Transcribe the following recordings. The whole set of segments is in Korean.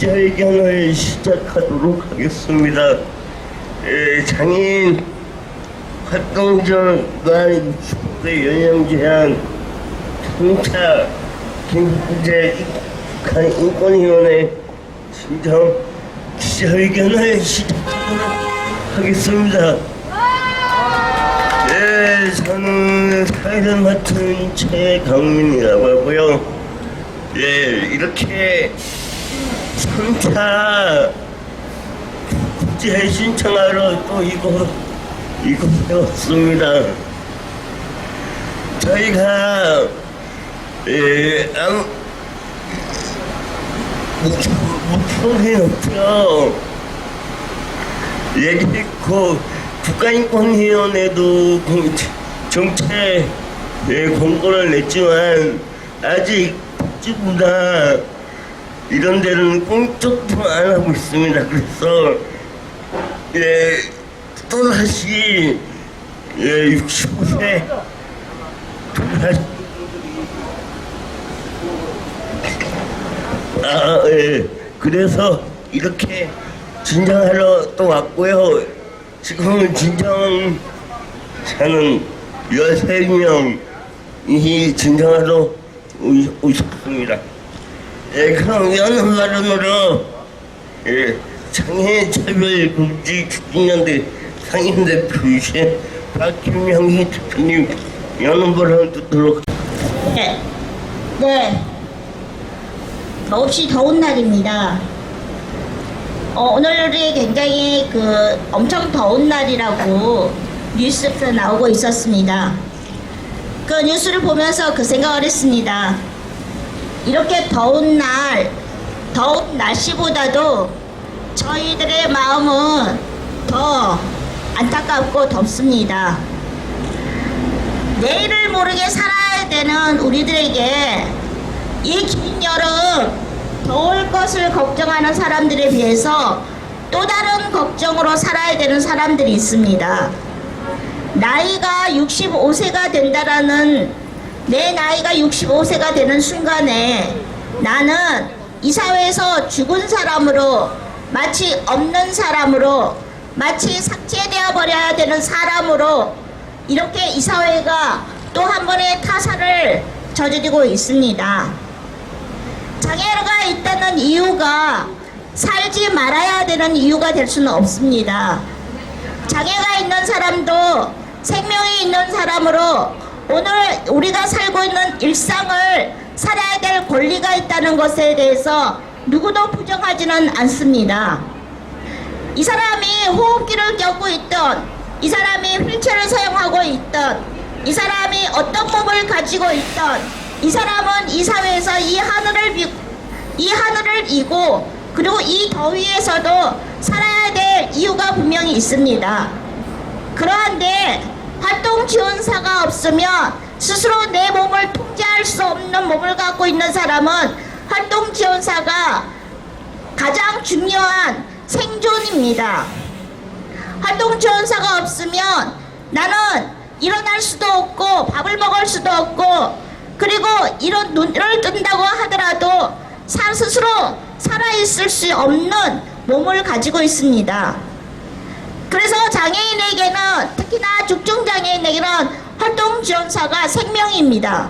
기자회견을 시작하도록 하겠습니다. 에, 장애인 활동적 날 60대 연령 제한 김제 북한 인권위원회 신청 기자회견을 시작하도록 하겠습니다. 네, 저는 사회를 맡은 최강민이라고 하고요. 예, 이렇게 3차 국제 신청하러 또 이곳, 이곳에 왔습니다. 저희가, 예, 목표, 목표는 없죠. 얘기했고, 국가인권위원회도 공- 정책 예, 공고를 냈지만, 아직 복지부나 이런 데는 꿈쩍도 안 하고 있습니다. 그래서 예, 또다시 예, 65세 또다시 아, 예. 그래서 이렇게 진정하러 또 왔고요. 지금은 진정 저는 13명이 진정하러 오- 오셨습니다. 예, 여는 발언으로 예, 장애 차별 금지 추진연대 상임대표이신 박김영희 대표님 여는 발언 듣도록 네. 네. 더없이 더운 날입니다. 어, 오늘이 굉장히 그 엄청 더운 날이라고 뉴스에서 나오고 있었습니다. 그 뉴스를 보면서 그 생각을 했습니다. 이렇게 더운 날, 더운 날씨보다도 저희들의 마음은 더 안타깝고 덥습니다. 내일을 모르게 살아야 되는 우리들에게 이 긴 여름 더울 것을 걱정하는 사람들에 비해서 또 다른 걱정으로 살아야 되는 사람들이 있습니다. 나이가 65세가 된다라는 내 나이가 65세가 되는 순간에 나는 이 사회에서 죽은 사람으로 마치 없는 사람으로 마치 삭제되어 버려야 되는 사람으로 이렇게 이 사회가 또 한 번의 타살을 저지르고 있습니다. 장애가 있다는 이유가 살지 말아야 되는 이유가 될 수는 없습니다. 장애가 있는 사람도 생명이 있는 사람으로 오늘 우리가 살고 있는 일상을 살아야 될 권리가 있다는 것에 대해서 누구도 부정하지는 않습니다. 이 사람이 호흡기를 껴고 있던 이 사람이 휠체어를 사용하고 있던 이 사람이 어떤 몸을 가지고 있던 이 사람은 이 사회에서 이 하늘을 비, 이 하늘을 이고 그리고 이 더위에서도 살아야 될 이유가 분명히 있습니다. 그러한데 활동 지원사가 없으면 스스로 내 몸을 통제할 수 없는 몸을 갖고 있는 사람은 활동 지원사가 가장 중요한 생존입니다. 활동 지원사가 없으면 나는 일어날 수도 없고 밥을 먹을 수도 없고 그리고 이런 눈을 뜬다고 하더라도 사 스스로 살아있을 수 없는 몸을 가지고 있습니다. 그래서 장애인에게는 특히나 중증 장애인에게는 활동 지원사가 생명입니다.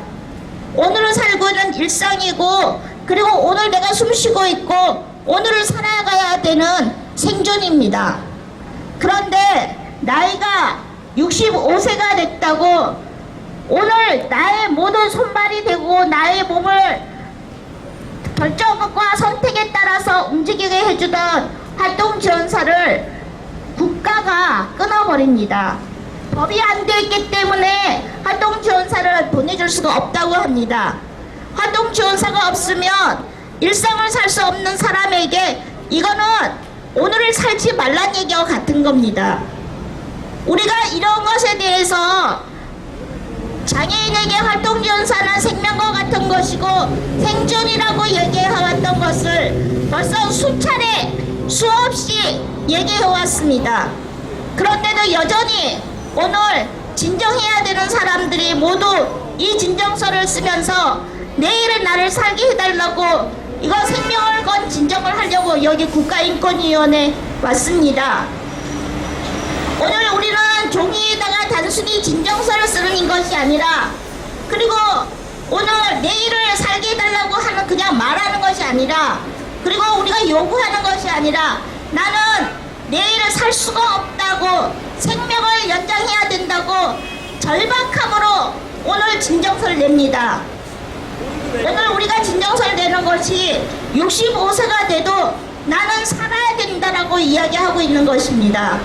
오늘을 살고 있는 일상이고 그리고 오늘 내가 숨쉬고 있고 오늘을 살아가야 되는 생존입니다. 그런데 나이가 65세가 됐다고 오늘 나의 모든 손발이 되고 나의 몸을 결정과 선택에 따라서 움직이게 해주던 활동 지원사를 국가가 끊어버립니다. 법이 안 되어 있기 때문에 활동 지원사를 보내줄 수가 없다고 합니다. 활동 지원사가 없으면 일상을 살 수 없는 사람에게 이거는 오늘을 살지 말란 얘기와 같은 겁니다. 우리가 이런 것에 대해서 장애인에게 활동 지원사는 생명과 같은 것이고 생존이라고 얘기해왔던 것을 벌써 수차례 수없이 얘기해왔습니다. 그런데도 여전히 오늘 진정해야 되는 사람들이 모두 이 진정서를 쓰면서 내일의 나를 살게 해달라고 이거 생명을 건 진정을 하려고 여기 국가인권위원회 왔습니다. 오늘 우리는 종이에다가 단순히 진정서를 쓰는 것이 아니라 그리고 오늘 내일을 살게 해달라고 하는 그냥 말하는 것이 아니라 그리고 우리가 요구하는 것이 아니라 나는 내일을 살 수가 없다고 생명을 연장해야 된다고 절박함으로 오늘 진정서를 냅니다. 오늘 우리가 진정서를 내는 것이 65세가 돼도 나는 살아야 된다라고 이야기하고 있는 것입니다.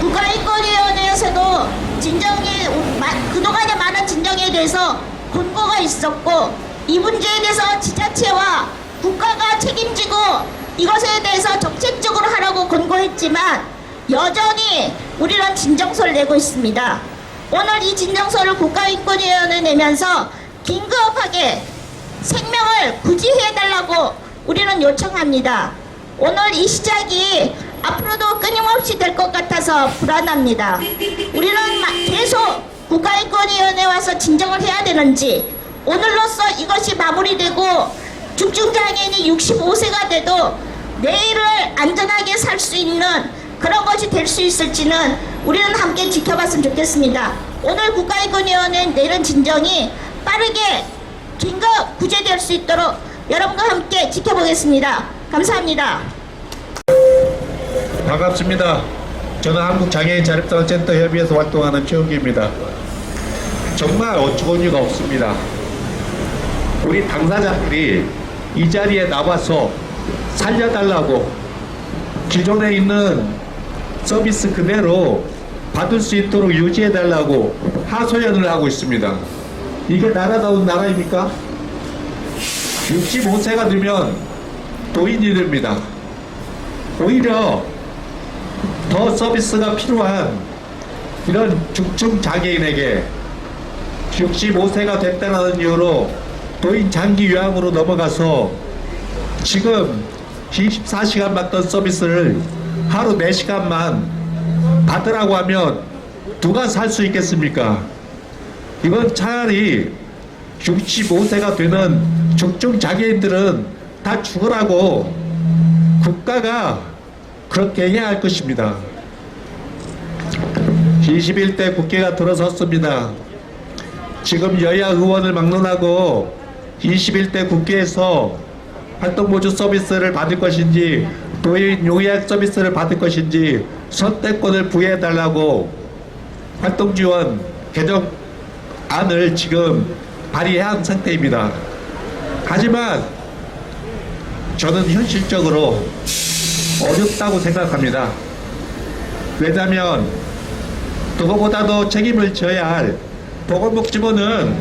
국가인권위원회에서도 진정이 마- 그동안의 많은 진정에 대해서 권고가 있었고 이 문제에 대해서 지자체와 국가가 책임지고 이것에 대해서 정책적으로 하라고 권고했지만 여전히 우리는 진정서를 내고 있습니다. 오늘 이 진정서를 국가인권위원회 내면서 긴급하게 생명을 구제해달라고 우리는 요청합니다. 오늘 이 시작이 앞으로도 끊임없이 될 것 같아서 불안합니다. 우리는 마- 계속 국가인권위원회 와서 진정을 해야 되는지 오늘로써 이것이 마무리되고 중증장애인이 65세가 돼도 내일을 안전하게 살 수 있는 그런 것이 될 수 있을지는 우리는 함께 지켜봤으면 좋겠습니다. 오늘 국가인권위원회 내는 진정이 빠르게 긴급 구제될 수 있도록 여러분과 함께 지켜보겠습니다. 감사합니다. 반갑습니다. 저는 한국장애인 자립생활센터 협의회에서 활동하는 최욱기입니다. 정말 어처구니가 없습니다. 우리 당사자들이 이 자리에 나와서 살려달라고 기존에 있는 서비스 그대로 받을 수 있도록 유지해달라고 하소연을 하고 있습니다. 이게 나라다운 나라입니까? 65세가 되면 도인이 됩니다. 오히려 더 서비스가 필요한 이런 중증 장애인에게 65세가 됐다는 이유로 도인 장기 요양으로 넘어가서 지금 24시간 받던 서비스를 하루 4시간만 받으라고 하면 누가 살 수 있겠습니까? 이건 차라리 65세가 되는 중증 장애인들은 다 죽으라고 국가가 그렇게 해야 할 것입니다. 21대 국회가 들어섰습니다. 지금 여야 의원을 막론하고 21대 국회에서 활동보조 서비스를 받을 것인지 도인 용약 서비스를 받을 것인지 선택권을 부여해달라고 활동지원 개정안을 지금 발의한 상태입니다. 하지만 저는 현실적으로 어렵다고 생각합니다. 왜냐하면 그거보다도 책임을 져야 할 보건복지부는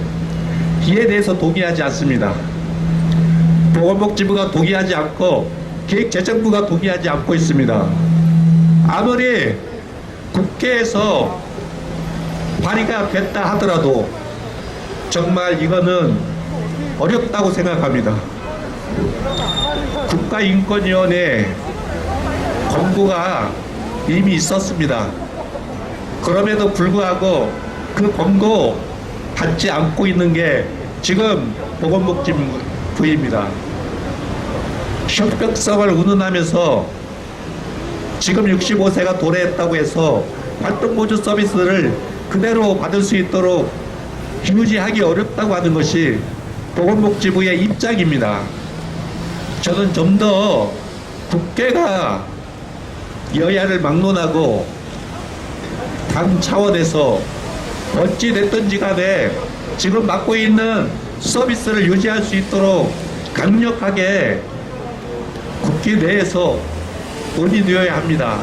이에 대해서 동의하지 않습니다. 보건복지부가 동의하지 않고 기획재정부가 동의하지 않고 있습니다. 아무리 국회에서 발의가 됐다 하더라도 정말 이거는 어렵다고 생각합니다. 국가인권위원회 권고가 이미 있었습니다. 그럼에도 불구하고 그 권고 받지 않고 있는 게 지금 보건복지부입니다. 협력성을 운운하면서 지금 65세가 도래했다고 해서 활동보조 서비스를 그대로 받을 수 있도록 유지하기 어렵다고 하는 것이 보건복지부의 입장입니다. 저는 좀 더 국회가 여야를 막론하고 당 차원에서 어찌 됐든지 간에 지금 맡고 있는 서비스를 유지할 수 있도록 강력하게 내에서 논의되어야 합니다.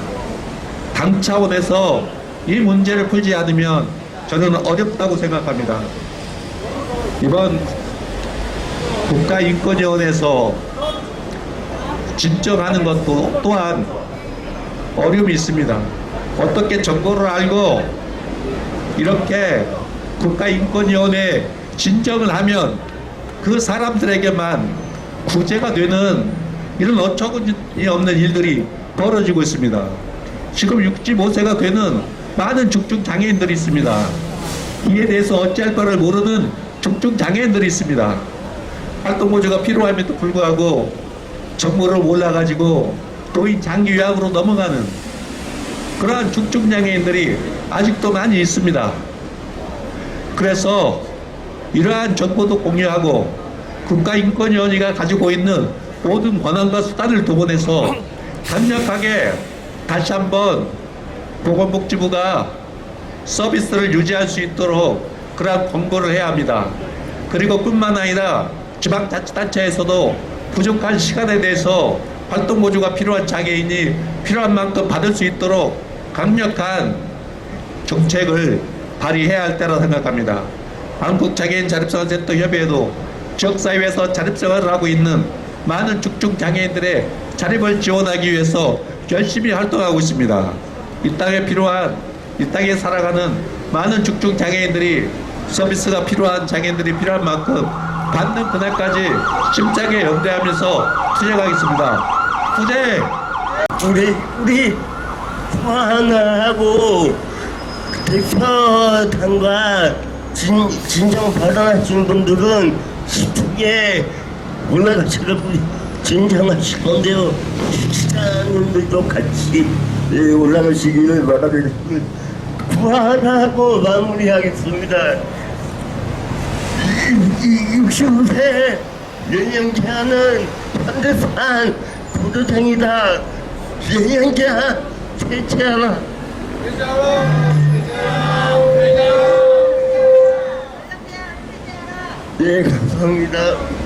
당 차원에서 이 문제를 풀지 않으면 저는 어렵다고 생각합니다. 이번 국가인권위원회에서 진정하는 것도 또한 어려움이 있습니다. 어떻게 정보를 알고 이렇게 국가인권위원회 진정을 하면 그 사람들에게만 구제가 되는 이런 어처구니 없는 일들이 벌어지고 있습니다. 지금 65세가 되는 많은 중증 장애인들이 있습니다. 이에 대해서 어찌할 바를 모르는 중증 장애인들이 있습니다. 활동 보조가 필요함에도 불구하고 정보를 몰라가지고 또이 장기 요양으로 넘어가는 그러한 중증 장애인들이 아직도 많이 있습니다. 그래서 이러한 정보도 공유하고 국가인권위원회가 가지고 있는 모든 권한과 수단을 동원해서 강력하게 다시 한번 보건복지부가 서비스를 유지할 수 있도록 그러한 권고를 해야 합니다. 그리고 뿐만 아니라 지방자치단체에서도 부족한 시간에 대해서 활동 보조가 필요한 장애인이 필요한 만큼 받을 수 있도록 강력한 정책을 발휘해야 할 때라 생각합니다. 한국장애인 자립생활센터 협의회도 지역사회에서 자립생활을 하고 있는 많은 중증 장애인들의 자립을 지원하기 위해서 열심히 활동하고 있습니다. 이 땅에 필요한 이 땅에 살아가는 많은 중증 장애인들이 서비스가 필요한 장애인들이 필요한 만큼 받는 그날까지 심차게 연대하면서 투쟁하겠습니다. 투쟁! 우리 우리 하나하고 대표단과 진, 진정 발언하신 분들은 시청에 올라가셔서 진정하실 건데요. 시장님들도 같이 예, 올라가시기를 바라겠습니다. 구하라고 마무리하겠습니다. 60세 연령자는 현대산 고도생이다. 연령자 퇴치하라. 네, 감사합니다.